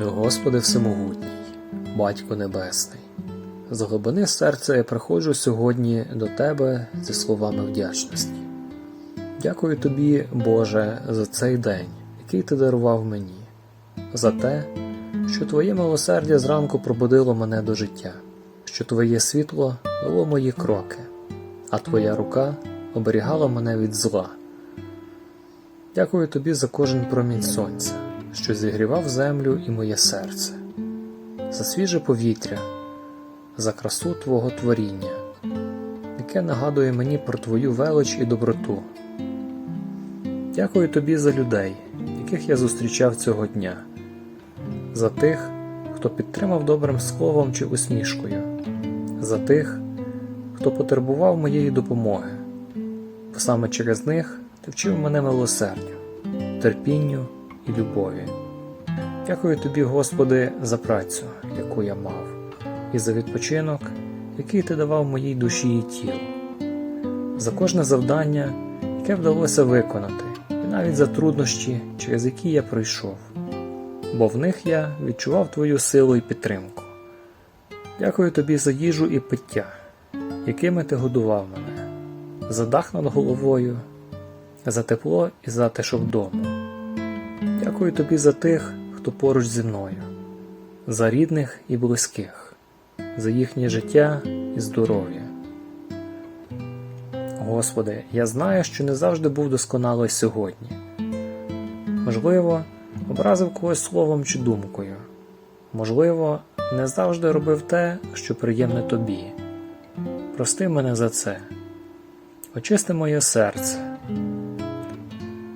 Господи Всемогутній, Батько Небесний, з глибини серця я приходжу сьогодні до Тебе зі словами вдячності. Дякую Тобі, Боже, за цей день, який Ти дарував мені, за те, що Твоє милосердя зранку пробудило мене до життя, що Твоє світло вело мої кроки, а Твоя рука оберігала мене від зла. Дякую тобі за кожен промінь сонця, що зігрівав землю і моє серце, за свіже повітря, за красу Твого творіння, яке нагадує мені про Твою велич і доброту. Дякую тобі за людей, яких я зустрічав цього дня, за тих, хто підтримав добрим словом чи усмішкою, за тих, хто потребував моєї допомоги, бо саме через них ти вчив мене милосердю, терпінню і любові. Дякую тобі, Господи, за працю, яку я мав, і за відпочинок, який ти давав моїй душі і тілу, за кожне завдання, яке вдалося виконати, і навіть за труднощі, через які я пройшов, бо в них я відчував твою силу і підтримку. Дякую тобі за їжу і пиття, якими ти годував мене, за дах над головою, за тепло і затишок дому. Дякую тобі за тих, хто поруч зі мною, за рідних і близьких, за їхнє життя і здоров'я. Господи, я знаю, що не завжди був досконалий сьогодні. Можливо, образив когось словом чи думкою. Можливо, не завжди робив те, що приємне тобі. Прости мене за це. Очисти моє серце,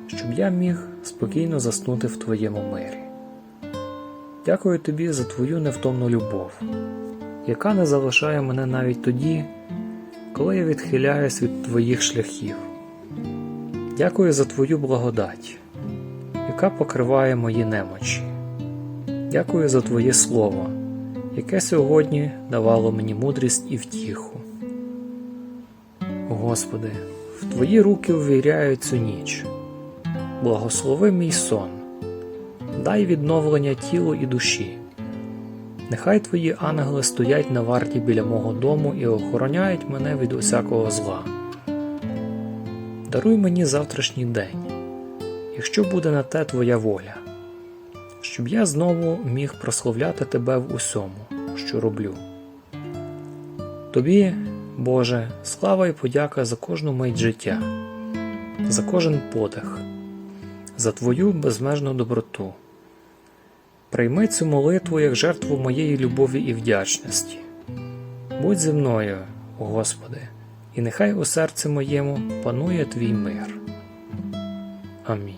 щоб я міг спокійно заснути в Твоєму мирі. Дякую тобі за Твою невтомну любов, яка не залишає мене навіть тоді, коли я відхиляюсь від Твоїх шляхів. Дякую за Твою благодать, яка покриває мої немочі. Дякую за Твоє Слово, яке сьогодні давало мені мудрість і втіху. Господи, в Твої руки увіряю цю ніч. Благослови мій сон, дай відновлення тілу і душі. Нехай Твої ангели стоять на варті біля мого дому і охороняють мене від усякого зла. Даруй мені завтрашній день, якщо буде на те Твоя воля, щоб я знову міг прославляти Тебе в усьому, що роблю. Тобі, Боже, слава і подяка за кожну мить життя, за кожен подих, за Твою безмежну доброту. Прийми цю молитву як жертву моєї любові і вдячності. Будь зі мною, Господи, і нехай у серці моєму панує твій мир. Амінь.